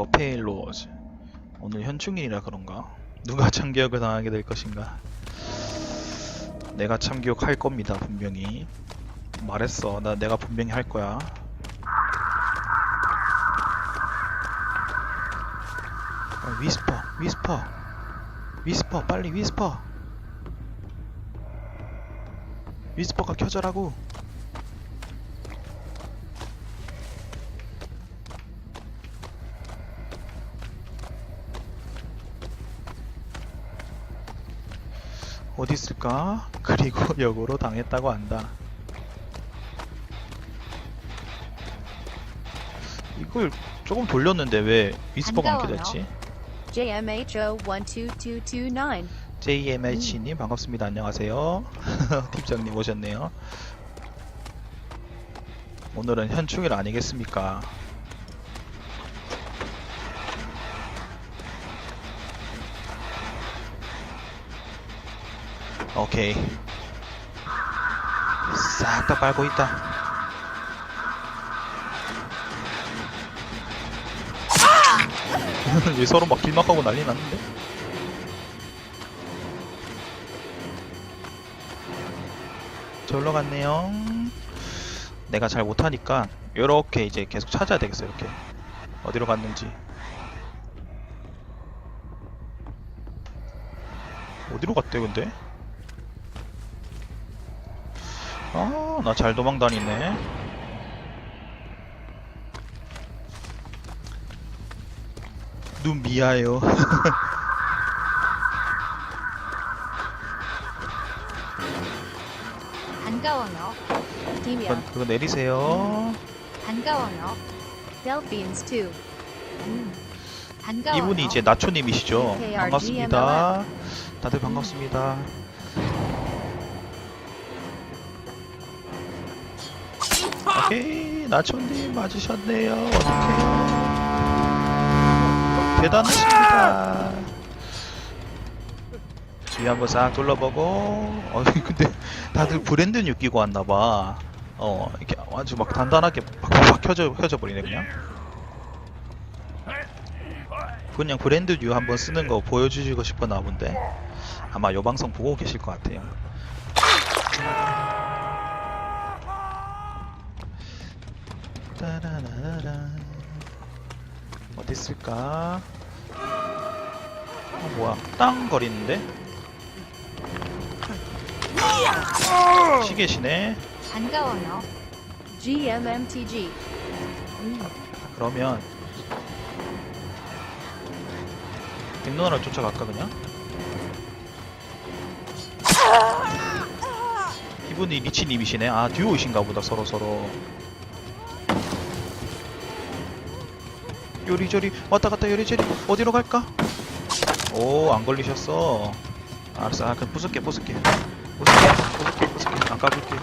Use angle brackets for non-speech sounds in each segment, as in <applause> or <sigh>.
더 페일로즈 오늘 현충일이라 그런가? 누가 참교육을 당하게 될 것인가? 내가 참교육할 겁니다 분명히. 말했어. 나 내가 분명히 할 거야. 아, 위스퍼 위스퍼. 위스퍼 빨리 위스퍼. 위스퍼가 켜져라고 어디 있을까? <laughs> 그리고 역으로 당했다고 한다. 이걸 조금 돌렸는데 왜 위스퍼가 안 반가워요. 켜졌지? JMHO 12229. JMH님 반갑습니다. 안녕하세요. <laughs> 팀장님 오셨네요. 오늘은 현충일 아니겠습니까? 오케이. 싹 다 빨고 있다. <laughs> 왜 서로 막 길막하고 난리 났는데? 절로 갔네요. 내가 잘 못하니까 이렇게 이제 계속 찾아야 되겠어 이렇게 어디로 갔는지 어디로 갔대 근데? 아 나 잘 도망 다니네. 눈 미야요. <laughs> 반가워요. 그건, 그거 내리세요. 반가워요. Delphines 2. 음. 반가워요. 이분이 이제 나초님이시죠? 반갑습니다. 다들 반갑습니다. 오케이, 나초님 맞으셨네요. 어떡해. 대단하십니다. 주위 한번 싹 둘러보고, 어, <laughs> 근데 다들 브랜드 뉴 끼고 왔나봐. 어, 이렇게 아주 막 단단하게 팍팍 켜져, 켜져 버리네, 그냥. 그냥 브랜드 뉴 한번 쓰는 거 보여주시고 싶었나 본데 아마 요 방송 보고 계실 것 같아요. 따라라라 어디 있을까? 어, 뭐야? 땅 거리는데? 시계시네. 반가워요. GMMTG. 음. 그러면 빅누나를 쫓아갈까 그냥? 이분이 리치님이시네 아 듀오이신가 보다 서로 서로 요리조리 왔다 갔다 요리조리 어디로 갈까? 오 안 걸리셨어 알았어 아 그럼 부술게 부술게 부술게 부술게 부술게 안 까불게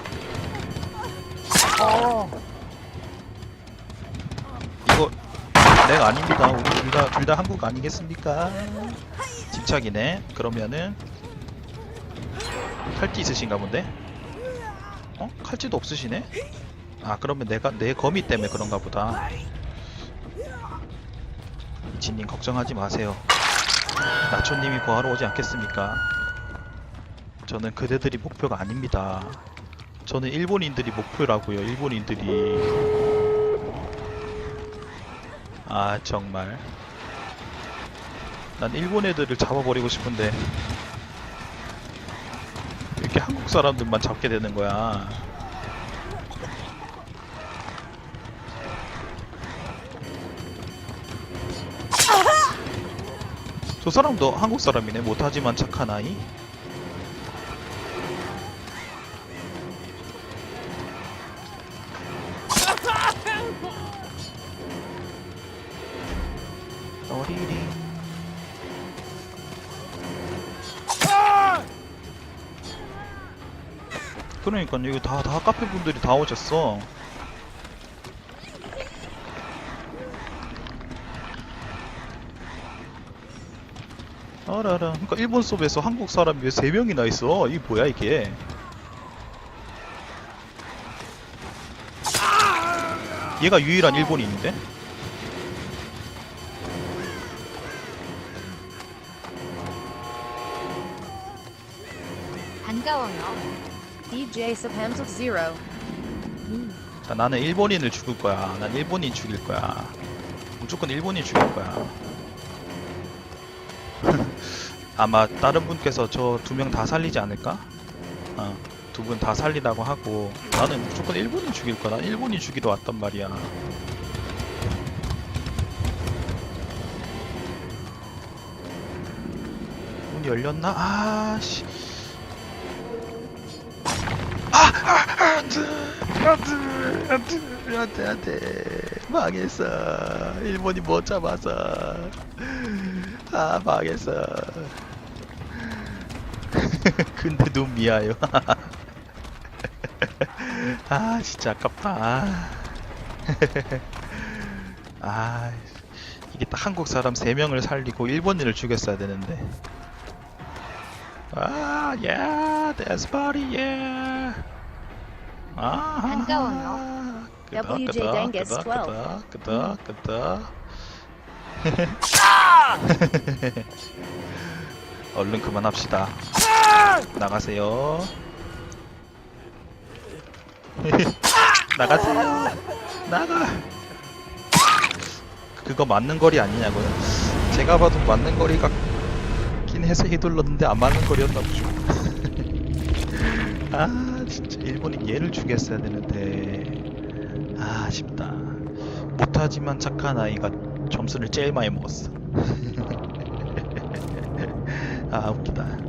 이거 내가 아닙니다. 우리 둘다 둘 다 한국 아니겠습니까? 집착이네. 그러면은 칼찌 있으신가 본데? 어? 칼찌도 없으시네? 아 그러면 내가 내 거미 때문에 그런가 보다. 이치님 걱정하지 마세요. 나초님이 구하러 오지 않겠습니까? 저는 그대들이 목표가 아닙니다. 저는 일본인들이 목표라고요. 일본인들이. 아 정말 난 일본 애들을 잡아버리고 싶은데 이렇게 한국 사람들만 잡게 되는 거야 저 사람도 한국 사람이네. 못하지만 착한 아이. 어리링. 그러니까 여기 다, 다 카페 분들이 다 오셨어 어라라 그러니까 일본 수업에서 한국 사람이 왜 3명이나 있어 이게 뭐야 이게 얘가 유일한 일본인인데? 자, 나는 일본인을 죽을 거야. 난 일본인 죽일 거야. 무조건 일본인 죽일 거야. 아마 다른 분께서 저 두 명 다 살리지 않을까? 어, 두분 다 살리라고 하고 나는 무조건 일본인 죽일 거야. 난 일본인 죽이러 왔단 말이야. 문이 열렸나? 아, 씨. 아, 아, 안 돼. 안 돼. 안 돼. 안 돼. 안 돼. 망했어. 일본이 못 잡아서. 아, 망했어. <laughs> 근데 눈 미아요. <laughs> 아, 진짜 아깝다. <laughs> 아, 이게 딱 한국 사람 3명을 살리고 일본인을 죽였어야 되는데. 아, 야, 데스 파리, 예. 아, 반가워요. WJ Dangus 12. 끄덕, 끄덕, 끄덕. 얼른 그만합시다. 나가세요. <laughs> 나가세요. 나가. 그거 맞는 거리 아니냐고요? 제가 봐도 맞는 거리 같긴 해서 휘둘렀는데 안 맞는 거리였나 보죠. <laughs> 아 진짜 일본이 얘를 죽였어야 되는데 아 아쉽다. 못하지만 착한 아이가 점수를 제일 많이 먹었어. <laughs> 아 웃기다.